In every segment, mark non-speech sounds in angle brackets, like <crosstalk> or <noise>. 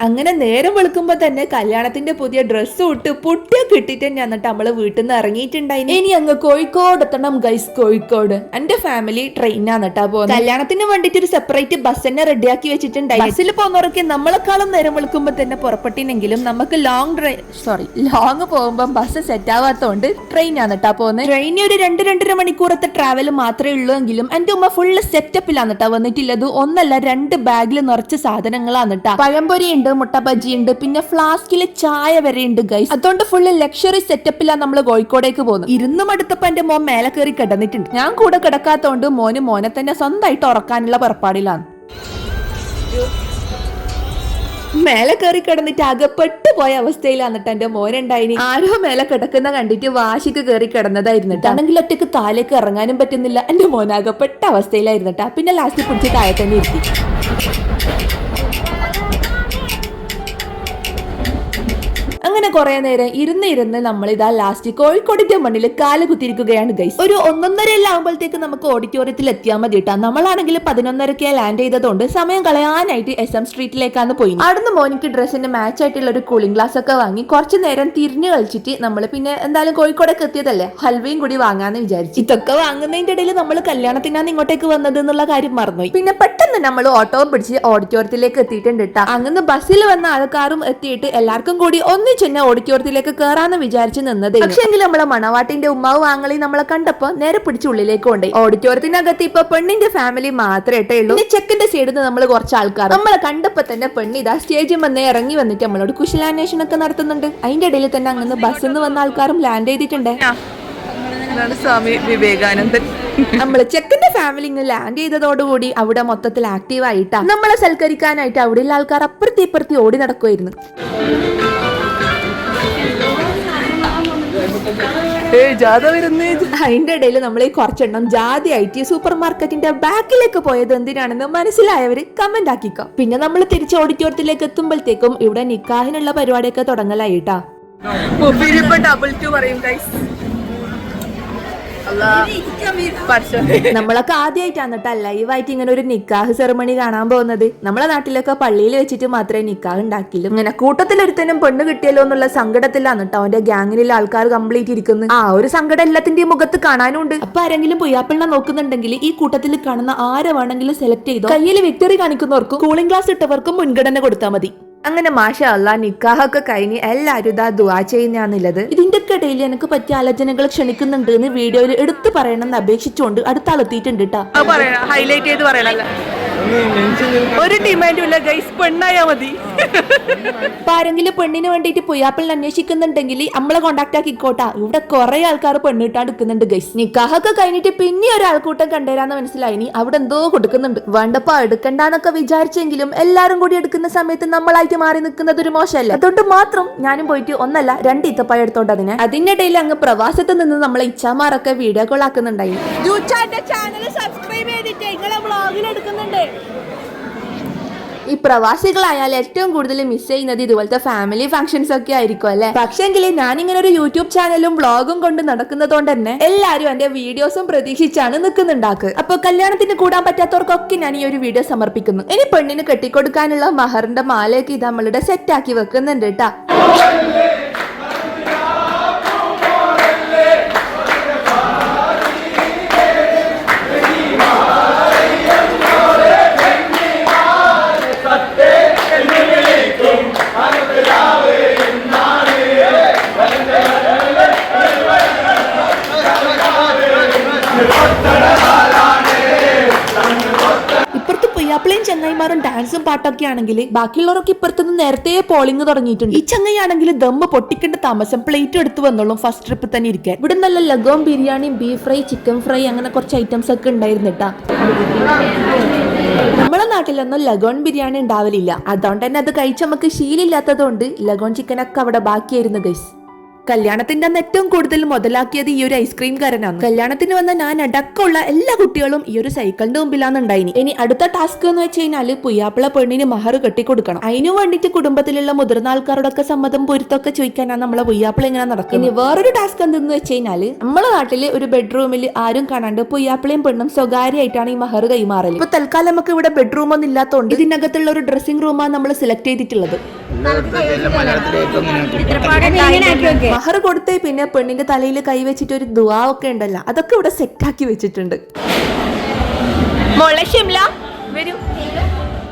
അങ്ങനെ നേരം വെളുക്കുമ്പോ തന്നെ കല്യാണത്തിന്റെ പുതിയ ഡ്രസ്സ് ഇട്ട് പൊട്ടിയൊക്കെ ഇട്ടിട്ട് ഞാൻ എന്നിട്ട് നമ്മൾ വീട്ടിൽ നിന്ന് ഇറങ്ങിയിട്ടുണ്ടായി ഇനി അങ്ങ് കോഴിക്കോട് എത്തണം ഗൈസ് കോഴിക്കോട്. എന്റെ ഫാമിലി ട്രെയിനാണ് കേട്ടാ പോകുന്നത് കല്യാണത്തിന് വേണ്ടിട്ട് ഒരു സെപ്പറേറ്റ് ബസ് തന്നെ റെഡിയാക്കി വെച്ചിട്ടുണ്ടായി ബസ്സിൽ പോകുന്നവരൊക്കെ നമ്മളെക്കാളും നേരം വെളുക്കുമ്പോൾ തന്നെ പുറപ്പെട്ടിനെങ്കിലും നമുക്ക് ലോങ് ഡ്രൈ സോറി ലോങ് പോകുമ്പോൾ ബസ് സെറ്റ് ആവാത്തതുകൊണ്ട് ട്രെയിനാണ് കേട്ടാ പോകുന്നത് ട്രെയിനിൽ ഒരു രണ്ട് രണ്ടര മണിക്കൂറത്തെ ട്രാവൽ മാത്രമേ ഉള്ളൂ എങ്കിലും എന്റെ ഉമ്മ ഫുള്ള് സെറ്റപ്പിലാണ് കേട്ടാ വന്നിട്ടുള്ളത്. ഒന്നല്ല രണ്ട് ബാഗിൽ നിറച്ച് സാധനങ്ങളാണ് കേട്ടാ പഴംപൊരി ഉണ്ട് മുട്ട ബജി ഉണ്ട് പിന്നെ ഫ്ലാസ്കിൽ ചായ വരെ ഉണ്ട് ഗൈസ് അതുകൊണ്ട് ഫുള്ള് ലക്ഷറി സെറ്റപ്പിലാണ് നമ്മൾ കോഴിക്കോടേക്ക് പോകുന്നത്. ഇരുന്ന് മടുത്തപ്പോ എന്റെ മോൻ മേലെ കയറി കിടന്നിട്ടുണ്ട്. ഞാൻ കൂടെ കിടക്കാത്തോണ്ട് മോന് മോനെ തന്നെ സ്വന്തമായിട്ട് ഉറക്കാനുള്ള പുറപ്പാടിലാണ്. മേലെ കയറി കിടന്നിട്ട് അകപ്പെട്ടു പോയ അവസ്ഥയിലാണ് കേട്ടോ എന്റെ മോനുണ്ടായിനി ആരോ മേലെ കിടക്കുന്ന കണ്ടിട്ട് വാശിക്ക് കയറി കിടന്നതായിരുന്നു ആണെങ്കിൽ ഒറ്റയ്ക്ക് താലേക്ക് ഇറങ്ങാനും പറ്റുന്നില്ല. എന്റെ മോൻ അകപ്പെട്ട അവസ്ഥയിലായിരുന്നു പിന്നെ ലാസ്റ്റ് പിടിച്ച് താഴെ തന്നെ ഇരുത്തി. കുറെ നേരം ഇരുന്ന് ഇരുന്ന് നമ്മൾ ഇതാ ലാസ്റ്റ് കോഴിക്കോടിന്റെ മണ്ണിൽ കാൽ കുത്തിയിരിക്കുകയാണ് ഗൈസ് ഒരു ഒന്നൊന്നര എല്ലാം ആകുമ്പോഴത്തേക്ക് നമുക്ക് ഓഡിറ്റോറിയത്തിൽ എത്തിയാൽ മതി കേട്ടോ നമ്മളാണെങ്കിൽ പതിനൊന്നരക്ക് ലാൻഡ് ചെയ്തതുകൊണ്ട് സമയം കളയാനായിട്ട് എസ് എം സ്ട്രീറ്റിലേക്കാണ് പോയി. അവിടുന്ന് മോനിക്ക് ഡ്രസ്സിന് മാച്ച് ആയിട്ടുള്ള ഒരു കൂളിംഗ് ഗ്ലാസ് ഒക്കെ വാങ്ങി കുറച്ച് നേരം തിരിഞ്ഞു കളിച്ചിട്ട് നമ്മൾ പിന്നെ എന്തായാലും കോഴിക്കോടൊക്കെ എത്തിയതല്ലേ? ഹൽവയും കൂടി വാങ്ങാന്ന് വിചാരിച്ചു. ഇതൊക്കെ വാങ്ങുന്നതിന്റെ ഇടയിൽ നമ്മൾ കല്യാണത്തിനാണ് ഇങ്ങോട്ടേക്ക് വന്നത് എന്നുള്ള കാര്യം മറന്നുപോയി. പിന്നെ പെട്ടെന്ന് നമ്മൾ ഓട്ടോ പിടിച്ച് ഓഡിറ്റോറിയത്തിലേക്ക് എത്തിയിട്ടുണ്ട് കേട്ടോ അങ്ങനെ ബസ്സിൽ വന്ന ആൾക്കാരും എത്തിയിട്ട് എല്ലാവർക്കും കൂടി ഒന്നിച്ച് തന്നെ ഓഡിറ്റോറിയത്തിലേക്ക് കയറാന്ന് വിചാരിച്ച് നിന്നത് പക്ഷെങ്കിൽ നമ്മളെ മണവാട്ടിന്റെ ഉമ്മാവ് വാങ്ങളി നമ്മളെ കണ്ടപ്പോ നേരെ പിടിച്ച് ഉള്ളിലേക്ക് കൊണ്ട് ഓഡിറ്റോറിയത്തിനകത്ത് ഇപ്പൊ പെണ്ണിന്റെ ഫാമിലി മാത്രമേ ഉള്ളൂ. പിന്നെ ചെക്കിന്റെ സൈഡിൽ നിന്ന് നമ്മൾ കുറച്ച് ആൾക്കാർ നമ്മളെ കണ്ടപ്പോ തന്നെ പെണ്ണ് ഇതാ സ്റ്റേജിൽ വന്ന് ഇറങ്ങി വന്നിട്ട് നമ്മളോട് കുശലാന്വേഷണം ഒക്കെ നടത്തുന്നുണ്ട്. അതിന്റെ ഇടയിൽ തന്നെ അങ്ങനെ ബസ്സിൽ നിന്ന് വന്ന ആൾക്കാരും ലാൻഡ് ചെയ്തിട്ടുണ്ട്. സ്വാമി വിവേകാനന്ദൻ. നമ്മൾ ചെക്കന്റെ ഫാമിലി ഇങ്ങ് ലാൻഡ് ചെയ്തതോടുകൂടി അവിടെ മൊത്തത്തിൽ ആക്റ്റീവ് ആയിട്ടാ. നമ്മളെ സൽക്കരിക്കാനായിട്ട് അവിടെയുള്ള ആൾക്കാർ അപ്പുറത്തി ഇപ്പുറത്തി ഓടി നടക്കുമായിരുന്നു അതിന്റെ ഇടയിൽ നമ്മൾ ഈ കുറച്ചെണ്ണം ജാതി ആയിട്ട് സൂപ്പർ മാർക്കറ്റിന്റെ ബാക്കിലേക്ക് പോയത് എന്തിനാണെന്ന് മനസ്സിലായവര് കമന്റ് ആക്കിക്കോ. പിന്നെ നമ്മൾ തിരിച്ച് ഓഡിറ്റോറിയത്തിലേക്ക് എത്തുമ്പോഴത്തേക്കും ഇവിടെ നിക്കാഹിനുള്ള പരിപാടിയൊക്കെ തുടങ്ങലായിട്ടാ ഡബിൾ ടു പറയും ഗൈസ് നമ്മളൊക്കെ ആദ്യമായിട്ടാണ് കേട്ടോ ലൈവായിട്ട് ഇങ്ങനെ ഒരു നിക്കാഹ് സെറമണി കാണാൻ പോകുന്നത്. നമ്മളെ നാട്ടിലൊക്കെ പള്ളിയിൽ വെച്ചിട്ട് മാത്രമേ നിക്കാഹ് ഉണ്ടാക്കില്ലു ഇങ്ങനെ കൂട്ടത്തിലൊരുത്തനും പെണ്ണ് കിട്ടിയല്ലോ എന്നുള്ള സങ്കടത്തിലാണ് കേട്ടോ അവന്റെ ഗ്യാങ്ങിലുള്ള ആൾക്കാർ കംപ്ലീറ്റ് ഇരിക്കുന്നത് ആ ഒരു സങ്കടം എല്ലാത്തിന്റെയും മുഖത്ത് കാണാനുണ്ട്. അപ്പൊ ആരെങ്കിലും പുയ്യാപ്പിള്ള നോക്കുന്നുണ്ടെങ്കിൽ ഈ കൂട്ടത്തിൽ കാണുന്ന ആരെ വേണമെങ്കിലും സെലക്ട് ചെയ്തോ? കയ്യിൽ വിക്ടറി കാണിക്കുന്നവർക്കും കൂളിംഗ് ഗ്ലാസ് ഇട്ടവർക്കും മുൻഗണന കൊടുത്താൽ മതി. അങ്ങനെ മാഷ അല്ല നിക്കാഹൊക്കെ കഴിഞ്ഞ് എല്ലാവരും ഇതാ ദുവാ ചെയ്യുന്നതാണുള്ളത് ഇതിന്റെ ഇടയിൽ എനിക്ക് പറ്റിയ ആലോചനകൾ ക്ഷണിക്കുന്നുണ്ട് എന്ന് വീഡിയോയിൽ എടുത്തു പറയണമെന്ന് അപേക്ഷിച്ചുകൊണ്ട് അടുത്ത ആളെത്തിയിട്ടുണ്ട് കേട്ടോ ഹൈലൈറ്റ് ചെയ്ത് പറയണല്ല ഒരു ഡിമാൻഡും ഇല്ല. ഗൈസ് പെണ്ണായാ മതി. അപ്പൊ ആരെങ്കിലും പെണ്ണിന് വേണ്ടിയിട്ട് പുയ്യാപ്പിളിനെ അന്വേഷിക്കുന്നുണ്ടെങ്കിൽ നമ്മളെ കോണ്ടാക്ട് ആക്കിക്കോട്ടാ ഇവിടെ കുറെ ആൾക്കാർ പെണ്ണ് കിട്ടാൻ എടുക്കുന്നുണ്ട് ഗൈസ്. നിക്കാഹൊക്കെ കഴിഞ്ഞിട്ട് പിന്നെ ഒരാൾക്കൂട്ടം മനസ്സിലായി. നീ അവിടെ എന്തോ കൊടുക്കുന്നുണ്ട്. വേണ്ടപ്പോ എടുക്കണ്ടെന്നൊക്കെ വിചാരിച്ചെങ്കിലും എല്ലാരും കൂടി എടുക്കുന്ന സമയത്ത് നമ്മളായിട്ട് മാറി നിൽക്കുന്നത് ഒരു മോശമല്ല? അതുകൊണ്ട് മാത്രം ഞാനും പോയിട്ട് ഒന്നല്ല രണ്ട് ഈത്തപ്പായ എടുത്തോണ്ട് അതിനെ. അതിന്റെ ഇടയിൽ അങ്ങ് പ്രവാസത്ത് നിന്ന് നമ്മളെ ഇച്ചാമാരൊക്കെ വീഡിയോ കോൾ ആക്കുന്നുണ്ടായി. ചാനൽ സബ്സ്ക്രൈബ് പ്രവാസികളായാൽ ഏറ്റവും കൂടുതൽ മിസ് ചെയ്യുന്നത് ഇതുപോലത്തെ ഫാമിലി ഫംഗ്ഷൻസ് ഒക്കെ ആയിരിക്കും അല്ലെ? പക്ഷെങ്കിൽ ഞാനിങ്ങനെ ഒരു യൂട്യൂബ് ചാനലും വ്ളോഗും കൊണ്ട് നടക്കുന്നതുകൊണ്ട് തന്നെ എല്ലാവരും എന്റെ വീഡിയോസും പ്രതീക്ഷിച്ചാണ് നിൽക്കുന്നുണ്ടാക്ക്. അപ്പൊ കല്യാണത്തിന് കൂടാൻ പറ്റാത്തവർക്കൊക്കെ ഞാൻ ഈ ഒരു വീഡിയോ സമർപ്പിക്കുന്നു. ഇനി പെണ്ണിന് കെട്ടിക്കൊടുക്കാനുള്ള മഹറിന്റെ മാലയൊക്കെ ഇത് നമ്മളുടെ സെറ്റ് ആക്കി വെക്കുന്നുണ്ട് കേട്ടാ പുയ്യാപ്പിളയും ചങ്ങായിമാരും ഡാൻസും പാട്ടൊക്കെ ആണെങ്കിൽ ബാക്കിയുള്ളവരൊക്കെ ഇപ്പുറത്തുനിന്ന് നേരത്തെ പോളിംഗ് തുടങ്ങിയിട്ടുണ്ട്. ഈ ചങ്ങയാണെങ്കിൽ ദമ്മ് പൊട്ടിക്കേണ്ട താമസം പ്ലേറ്റ് എടുത്തു വന്നോളും ഫസ്റ്റ് ട്രിപ്പ് തന്നെ ഇരിക്കാൻ. ഇവിടെ നല്ല ലഗോം ബിരിയാണിയും ബീഫ് ഫ്രൈ ചിക്കൻ ഫ്രൈ അങ്ങനെ കുറച്ച് ഐറ്റംസ് ഒക്കെ ഉണ്ടായിരുന്നു നമ്മളെ നാട്ടിലൊന്നും ലഗോൺ ബിരിയാണി ഉണ്ടാവലില്ല. അതുകൊണ്ട് തന്നെ അത് കഴിച്ച നമുക്ക് ശീലില്ലാത്തതുകൊണ്ട് ലഗോൺ ചിക്കൻ ഒക്കെ അവിടെ ബാക്കിയായിരുന്നു ഗൈസ് കല്യാണത്തിന്റെ അന്ന് ഏറ്റവും കൂടുതൽ മുതലാക്കിയത് ഈ ഒരു ഐസ്ക്രീം കാരനാണ്. കല്യാണത്തിന് വന്ന ഞാൻ അടക്കമുള്ള എല്ലാ കുട്ടികളും ഈ ഒരു സൈക്കിളിന്റെ മുമ്പിലാണ് ഉണ്ടായിനി. ഇനി അടുത്ത ടാസ്ക് എന്ന് വെച്ച് കഴിഞ്ഞാൽ പുയ്യാപ്പിള പെണ്ണിന് മഹർ കെട്ടി കൊടുക്കണം. അതിനു വേണ്ടിയിട്ട് കുടുംബത്തിലുള്ള മുതിർന്ന ആൾക്കാരോടൊക്കെ സമ്മതം പൊരുത്തൊക്കെ ചോദിക്കാനാണ് നമ്മളെ പുയ്യാപ്പിള ഇങ്ങനെ നടക്കുന്നത്. ഇനി വേറൊരു ടാസ്ക് എന്തെന്ന് വെച്ച് കഴിഞ്ഞാൽ നമ്മളെ നാട്ടിൽ ഒരു ബെഡ്റൂമിൽ ആരും കാണാണ്ട് പുയ്യാപ്പിളയും പെണ്ണും സ്വകാര്യമായിട്ടാണ് ഈ മഹർ കൈമാറൽ ഇപ്പൊ തൽക്കാലം നമുക്ക് ഇവിടെ ബെഡ്റൂം ഒന്നും ഇല്ലാത്തതുകൊണ്ട് ഇതിനകത്തുള്ള ഒരു ഡ്രസ്സിംഗ് റൂമാണ് നമ്മൾ സെലക്ട് ചെയ്തിട്ടുള്ളത്. മഹർ കൊടുത്തേ പിന്നെ പെണ്ണിന്റെ തലയിൽ കൈവച്ചിട്ട് ഒരു ദുവാ ഒക്കെ ഉണ്ടല്ലോ അതൊക്കെ ഇവിടെ സെറ്റ് ആക്കി വെച്ചിട്ടുണ്ട്. മോളെ ഷിംല വരൂ.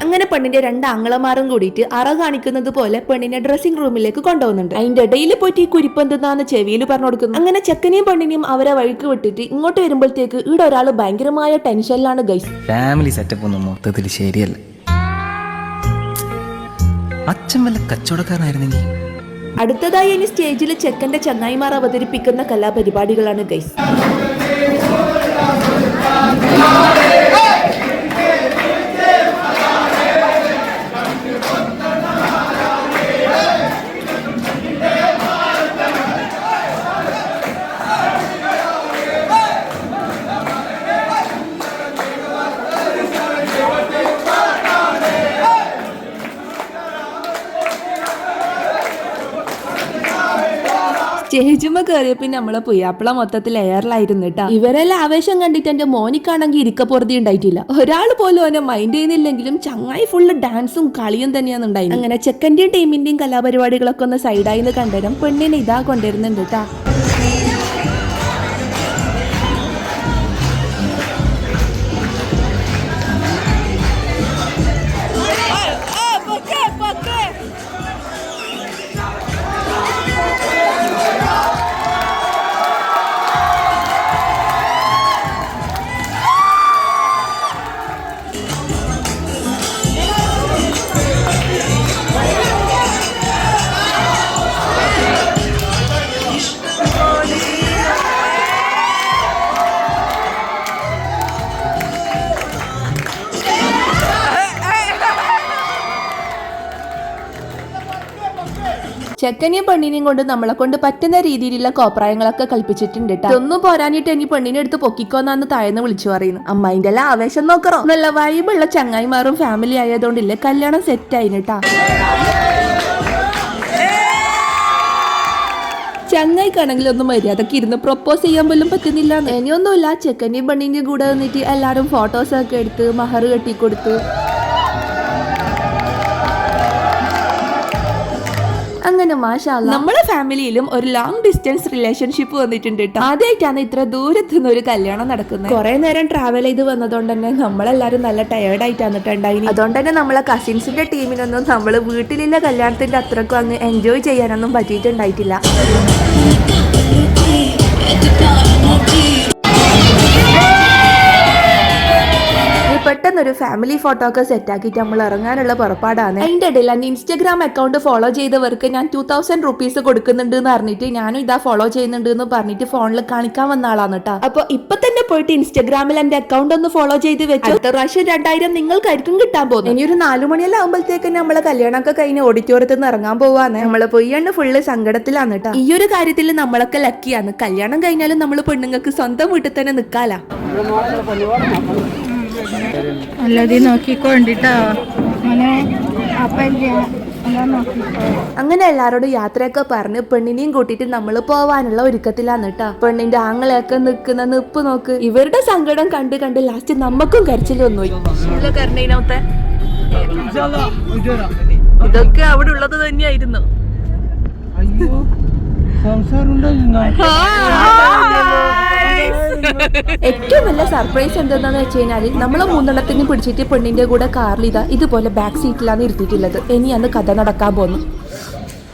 അങ്ങനെ പെണ്ണിന്റെ രണ്ട് ആങ്ങളമാരും കൂടിയിട്ട് അറ കാണിക്കുന്നത് പോലെ പെണ്ണിനെ ഡ്രസ്സിംഗ് റൂമിലേക്ക് കൊണ്ടുപോകുന്നുണ്ട് അതിന്റെ ഇടയിൽ പോയിട്ട് ഈ കുരിപ്പെന്തെന്നാന്ന് ചെവിയിൽ പറഞ്ഞു കൊടുക്കുന്നു. അങ്ങനെ ചെക്കനെയും പെണ്ണിനെയും അവരെ വഴിക്ക് വിട്ടിട്ട് ഇങ്ങോട്ട് വരുമ്പോഴത്തേക്ക് ഇവിടെ ഒരാൾ ഭയങ്കരമായ ടെൻഷനിലാണ് ഗൈസ് ഫാമിലി സെറ്റപ്പ് ഒന്നും മൊത്തത്തിൽ ശരിയല്ല. അച്ഛൻ വല്ല കച്ചവടക്കാരനായിരുന്നെങ്കിൽ അടുത്തതായി ഇനി സ്റ്റേജിൽ ചെക്കന്റെ ചങ്ങായിമാർ അവതരിപ്പിക്കുന്ന കലാപരിപാടികളാണ് ഗൈസ് സ്റ്റേജുമ്മ കേറിയപ്പോ നമ്മളെ പുയ്യാപ്പിള മൊത്തത്തിൽ എയറിലായിരുന്നു കേട്ടാ ഇവരെല്ലാം ആവേശം കണ്ടിട്ട് എന്റെ മോനിക്കാണെങ്കിൽ ഇരിക്കപ്പുറതി ഉണ്ടായിട്ടില്ല. ഒരാൾ പോലും അവനെ മൈൻഡ് ചെയ്യുന്നില്ലെങ്കിലും ചങ്ങായി ഫുള്ള് ഡാൻസും കളിയും തന്നെയാണ് ഉണ്ടായിരുന്നു അങ്ങനെ ചെക്കന്റെയും ടീമിന്റെയും കലാപരിപാടികളൊക്കെ ഒന്ന് സൈഡായി നിന്ന് കണ്ടുതരാം പെണ്ണിനെ ഇതാ കൊണ്ടുവരുന്നുണ്ട് കേട്ടാ ചെക്കനെയും പെണ്ണിനെയും കൊണ്ട് നമ്മളെ കൊണ്ട് പറ്റുന്ന രീതിയിലുള്ള കോപ്രായങ്ങളൊക്കെ കൽപ്പിച്ചിട്ടുണ്ട് ട്ടോ. ഇതൊന്നും പോരാനിട്ട് ഇനി പെണ്ണിനെ എടുത്ത് പൊക്കിക്കോന്നാന്ന് താഴ്ന്ന് വിളിച്ചു പറയുന്നു. അമ്മായിന്റെ എല്ലാം ആവേശം നോക്കറോ നല്ല വൈബുള്ള ചങ്ങായിമാറും ഫാമിലി ആയതുകൊണ്ടില്ലേ കല്യാണം സെറ്റ് ആയിട്ടാ ചങ്ങായിക്കാണെങ്കിൽ ഒന്ന് മര്യാദയ്ക്ക് ഇരുന്ന് പ്രൊപ്പോസ് ചെയ്യാൻ പോലും പറ്റുന്നില്ല ഇനിയൊന്നുമില്ല ചെക്കന്റെയും പെണ്ണിന്റെയും കൂടെ വന്നിട്ട് എല്ലാരും ഫോട്ടോസ് ഒക്കെ എടുത്ത് മഹർ കെട്ടിക്കൊടുത്ത് അങ്ങനെ നമ്മളെ ഫാമിലിയിലും ഒരു ലോങ് ഡിസ്റ്റൻസ് റിലേഷൻഷിപ്പ് വന്നിട്ടുണ്ട് കേട്ടോ ആദ്യമായിട്ടാണ് ഇത്ര ദൂരത്ത് നിന്ന് ഒരു കല്യാണം നടക്കുന്നത്. കുറെ നേരം ട്രാവൽ ചെയ്ത് വന്നതുകൊണ്ട് തന്നെ നമ്മളെല്ലാരും നല്ല ടയേർഡ് ആയിട്ടാണ് ഉണ്ടായി അതുകൊണ്ട് തന്നെ നമ്മളെ കസിൻസിന്റെ ടീമിനൊന്നും നമ്മൾ വീട്ടിലുള്ള കല്യാണത്തിന്റെ അത്രക്കും അങ്ങ് എൻജോയ് ചെയ്യാനൊന്നും പറ്റിയിട്ടുണ്ടായിട്ടില്ല. പെട്ടെന്നൊരു ഫാമിലി ഫോട്ടോ ഒക്കെ സെറ്റ് ആക്കിയിട്ട് നമ്മൾ ഇറങ്ങാനുള്ള പുറപ്പാടാണ്. അതിന്റെ ഇടയിൽ എന്റെ ഇൻസ്റ്റാഗ്രാം അക്കൗണ്ട് ഫോളോ ചെയ്തവർക്ക് ഞാൻ ടൂ തൗസൻഡ് റുപ്പീസ് കൊടുക്കുന്നുണ്ട് എന്ന് പറഞ്ഞിട്ട് ഞാനും ഇതാ ഫോളോ ചെയ്യുന്നുണ്ട് എന്ന് പറഞ്ഞിട്ട് ഫോണിൽ കാണിക്കാൻ വന്ന ആളാണ് കേട്ടോ അപ്പൊ ഇപ്പൊ തന്നെ പോയിട്ട് ഇൻസ്റ്റാഗ്രാമിൽ എന്റെ അക്കൗണ്ട് ഒന്ന് ഫോളോ ചെയ്ത് വെച്ചു. അടുത്ത പ്രാവശ്യം രണ്ടായിരം നിങ്ങൾക്കായിരിക്കും കിട്ടാൻ പോകുന്നത്. ഇനി ഒരു നാലു മണിയെല്ലാം ആകുമ്പോഴത്തേക്ക് നമ്മളെ കല്യാണമൊക്കെ കഴിഞ്ഞ് ഓഡിറ്റോറിയത്തിൽ നിന്ന് ഇറങ്ങാൻ പോവാന്ന് നമ്മൾ പൊയ്യണ്ണ് ഫുള്ള് സങ്കടത്തിലാണ് കേട്ടോ ഈ ഒരു കാര്യത്തിൽ നമ്മളൊക്കെ ലക്കിയാണ് കല്യാണം കഴിഞ്ഞാലും നമ്മൾ പെണ്ണുങ്ങൾക്ക് സ്വന്തം വീട്ടിൽ തന്നെ നിക്കാലാ. അല്ലാതെ നോക്കിക്കൊണ്ടിട്ടോ. അങ്ങനെ നോക്കിക്കോ. അങ്ങനെ എല്ലാരോടും യാത്രയൊക്കെ പറഞ്ഞ് പെണ്ണിനെയും കൂട്ടിട്ട് നമ്മൾ പോവാനുള്ള ഒരുക്കത്തിലാണ് കേട്ടോ. പെണ്ണിന്റെ ആങ്ങളെയൊക്കെ നിൽക്കുന്ന നിപ്പ് നോക്ക്. ഇവരുടെ സങ്കടം കണ്ട് കണ്ട് ലാസ്റ്റ് നമുക്കും കരണീനത്തെ ഇതൊക്കെ അവിടെ ഉള്ളത് തന്നെയായിരുന്നു. ഏറ്റവും വലിയ സർപ്രൈസ് എന്താണെന്ന് വെച്ച് കഴിഞ്ഞാൽ നമ്മളെ മൂന്നെണ്ണത്തിന് പിടിച്ചിട്ട് പെണ്ണിന്റെ കൂടെ കാറിൽ ഇതാ ഇതുപോലെ ബാക്ക് സീറ്റിലാണ് ഇരുത്തിയിട്ടുള്ളത് ഇനി അന്ന് കഥ നടക്കാൻ പോന്നു.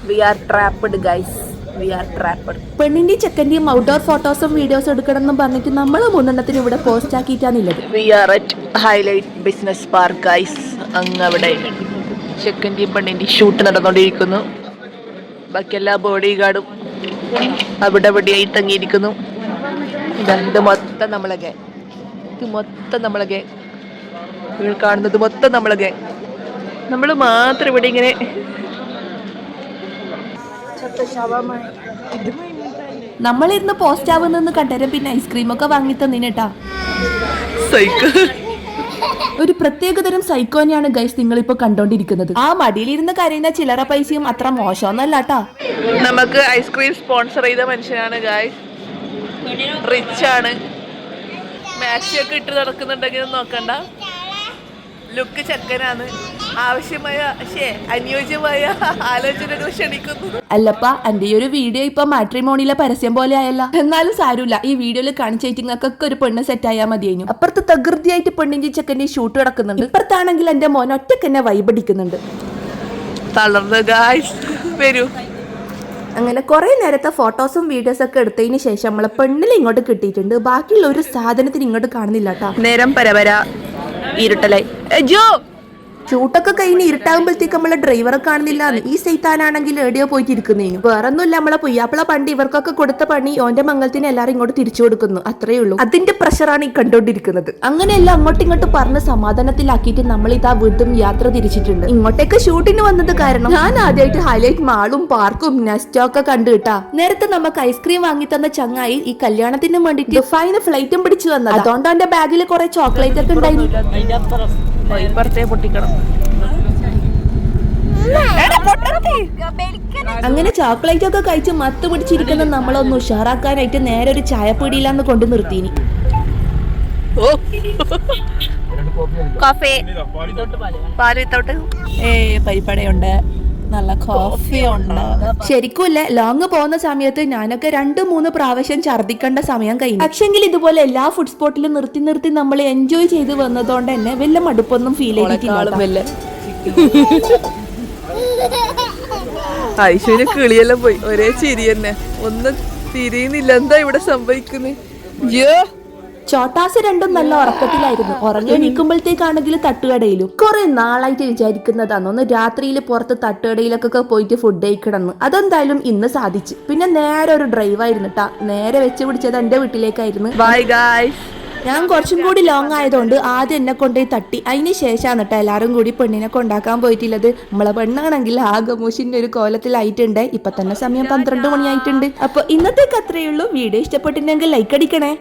We are trapped guys we are trapped പെണ്ണിന്റെയും ചെക്കന്റെയും ഔട്ട്ഡോർ ഫോട്ടോസും വീഡിയോസും എടുക്കണം എന്ന് പറഞ്ഞിട്ട് നമ്മൾ മൂന്നെണ്ണത്തിന് ഇവിടെ post ആക്കിയിട്ടാണുള്ളത് we are at highlight business park guys അങ്ങവിടെ ചെക്കന്റെയും പെണ്ണിന്റെയും ഷൂട്ട് നടന്നുകൊണ്ടിരിക്കുന്നു ബാക്കി എല്ലാ ബോഡി ഗാർഡും അവിടെ അവിടെയായി തങ്ങിയിരിക്കുന്നു. ഇതാ മൊത്തം നമ്മളെ ഗേ ഇത് മൊത്തം നമ്മളെ ഗേ നിങ്ങൾ കാണുന്നത് മൊത്തം നമ്മളെ ഗേ നമ്മൾ മാത്രം ഇവിടെ ഇങ്ങനെ നമ്മളിരുന്ന് പോസ്റ്റ് ആവുന്നെന്ന് കണ്ടേരം പിന്നെ ഐസ്ക്രീം ഒക്കെ വാങ്ങി തന്നിനേട്ടാ സൈക്കിൾ ഒരു പ്രത്യേകതരം സൈക്കോനെയാണ് ഗൈസ് നിങ്ങൾ ഇപ്പൊ കണ്ടോണ്ടിരിക്കുന്നത്. ആ മടിയിലിരുന്ന് കരയുന്ന ചില്ലറ പൈസയും അത്ര മോശമൊന്നല്ലാട്ടാ നമുക്ക് ഐസ്ക്രീം സ്പോൺസർ ചെയ്ത മനുഷ്യനാണ് ഗായ് റിച്ച് ആണ്. മാക്സി ഒക്കെ ഇട്ട് നടക്കുന്നുണ്ടെങ്കിൽ നോക്കണ്ട. ലുക്ക് ചക്കനാണ്. ആവശ്യമായ പക്ഷേ അനുയോജ്യമായ ആലോചനകൾ ക്ഷണിക്കുന്നു. അല്ലപ്പ എന്റെ ഈ ഒരു വീഡിയോ ഇപ്പൊ മാട്രിമോണിയിലെ പരസ്യം പോലെ ആയല്ല. എന്നാലും സാരമില്ല. ഈ വീഡിയോയിൽ കാണിച്ചേറ്റിങ്ങൾക്കൊക്കെ ഒരു പെണ്ണ് സെറ്റ് ആയാൽ മതിയായിരുന്നു അപ്പുറത്ത് തകൃതിയായിട്ട് പെണ്ണിന്റെ ചെക്കന്റെ ഷൂട്ട് കിടക്കുന്നുണ്ട് ഇപ്പുറത്താണെങ്കിൽ എന്റെ മോൻ ഒറ്റക്കെന്നെ വൈബടിക്കുന്നുണ്ട് തളർന്ന് ഗായ്സ് വരൂ. അങ്ങനെ കുറെ നേരത്തെ ഫോട്ടോസും വീഡിയോസും ഒക്കെ എടുത്തതിന് ശേഷം നമ്മളെ പെണ്ണിൽ ഇങ്ങോട്ട് കിട്ടിയിട്ടുണ്ട്. ബാക്കിയുള്ള ഒരു സാധനത്തിന് ഇങ്ങോട്ട് കാണുന്നില്ല കേട്ടോ. നേരം പരപര ഇരുട്ടലായി. ഷൂട്ടൊക്കെ കഴിഞ്ഞ് ഇരുട്ടാകുമ്പോഴത്തേക്ക് നമ്മളെ ഡ്രൈവറെ കാണുന്നില്ല ഈ സൈത്താനാണെങ്കിൽ എവിടെയോ പോയിട്ട് ഇരിക്കുന്നതിന് വേറെ ഒന്നുമില്ല നമ്മളെ പുയ്യാപ്പിള പണ്ട് ഇവർക്കൊക്കെ കൊടുത്ത പണി ഓന്റെ മംഗളത്തിന് എല്ലാരും ഇങ്ങോട്ട് തിരിച്ചു കൊടുക്കുന്നു. അത്രേ ഉള്ളൂ. അതിന്റെ പ്രഷറാണ് ഈ കണ്ടോണ്ടിരിക്കുന്നത് അങ്ങനെയല്ല അങ്ങോട്ടും ഇങ്ങോട്ട് പറഞ്ഞ് സമാധാനത്തിലാക്കിയിട്ട് നമ്മൾ ഇതാ വീണ്ടും യാത്ര തിരിച്ചിട്ടുണ്ട്. ഇങ്ങോട്ടേക്ക് ഷൂട്ടിന് വന്നത് കാരണം ഞാൻ ആദ്യമായിട്ട് ഹൈലൈറ്റ് മാളും പാർക്കും നെസ്റ്റോ ഒക്കെ കണ്ടു കിട്ടാ. നേരത്തെ നമുക്ക് ഐസ്ക്രീം വാങ്ങി തന്ന ചങ്ങായി ഈ കല്യാണത്തിന് വേണ്ടിട്ട് ഫൈന് ഫ്ലൈറ്റും പിടിച്ചു വന്നത്. അതുകൊണ്ട് എന്റെ ബാഗിൽ കുറെ ചോക്ലേറ്റ് ഒക്കെ ഉണ്ടായിരുന്നു. ഇപ്പുറത്തെ പൊട്ടിക്കണം. അങ്ങനെ ചോക്ലേറ്റ് ഒക്കെ കഴിച്ച് മത്ത് പിടിച്ചിരിക്കുന്ന നമ്മളൊന്ന് ഉഷാറാക്കാനായിട്ട് നേരെ ഒരു ചായപ്പൊടിയിലാന്ന് കൊണ്ടു നിർത്തിനി ഓ. കോഫി. പാൽ വിത്തൗട്ട് ഏ പരിപ്പടയുണ്ട്. നല്ല കോഫി ഉണ്ട്. ശരിക്കുമില്ല ലോങ് പോകുന്ന സമയത്ത് ഞാനൊക്കെ രണ്ട് മൂന്ന് പ്രാവശ്യം ഛർദിക്കേണ്ട സമയം കഴിഞ്ഞു. പക്ഷെങ്കിൽ ഇതുപോലെ എല്ലാ ഫുഡ് സ്പോട്ടിലും നിർത്തി നിർത്തി നമ്മൾ എൻജോയ് ചെയ്ത് വന്നതുകൊണ്ട് തന്നെ വല്ല മടുപ്പൊന്നും ഫീൽ ചെയ്തിട്ടില്ല <laughs> ഐശ്വര്യ കിളിയെല്ലാം പോയി. ഒരേ ചിരി തന്നെ. ഒന്നും തിരിയുന്നില്ല. എന്താ ഇവിടെ സംഭവിക്കുന്നത് യോ ചോട്ടാസ് രണ്ടും നല്ല ഉറക്കത്തിലായിരുന്നു. ഉറങ്ങി എണീക്കുമ്പോഴത്തേക്കാണെങ്കിൽ തട്ടുകടയിലും. കുറെ നാളായിട്ട് വിചാരിക്കുന്നതാണ് ഒന്ന് രാത്രിയിൽ പുറത്ത് തട്ടുകടയിലൊക്കെ പോയിട്ട് ഫുഡ് കഴിക്കണമെന്ന്. അതെന്തായാലും ഇന്ന് സാധിച്ചു. പിന്നെ നേരെ ഒരു ഡ്രൈവായിരുന്നു കേട്ടാ നേരെ വെച്ച് പിടിച്ചത് എന്റെ വീട്ടിലേക്കായിരുന്നു. ബൈ ഗായ്സ് ഞാൻ കുറച്ചും കൂടി ലോങ് ആയതുകൊണ്ട് ആദ്യം എന്നെ കൊണ്ടുപോയി തട്ടി. അതിന് ശേഷമാണ് കേട്ടോ എല്ലാവരും കൂടി പെണ്ണിനെ കൊണ്ടാക്കാൻ പോയിട്ടുള്ളത്. നമ്മളെ പെണ്ണാണെങ്കിൽ ആകെ ഒരു കോലത്തിലായിട്ടുണ്ട്. ഇപ്പൊ തന്നെ സമയം പന്ത്രണ്ട് മണിയായിട്ടുണ്ട്. അപ്പൊ ഇന്നത്തേക്ക് അത്രയേ ഉള്ളൂ. വീഡിയോ ഇഷ്ടപ്പെട്ടിട്ടുണ്ടെങ്കിൽ ലൈക്ക് അടിക്കണേ.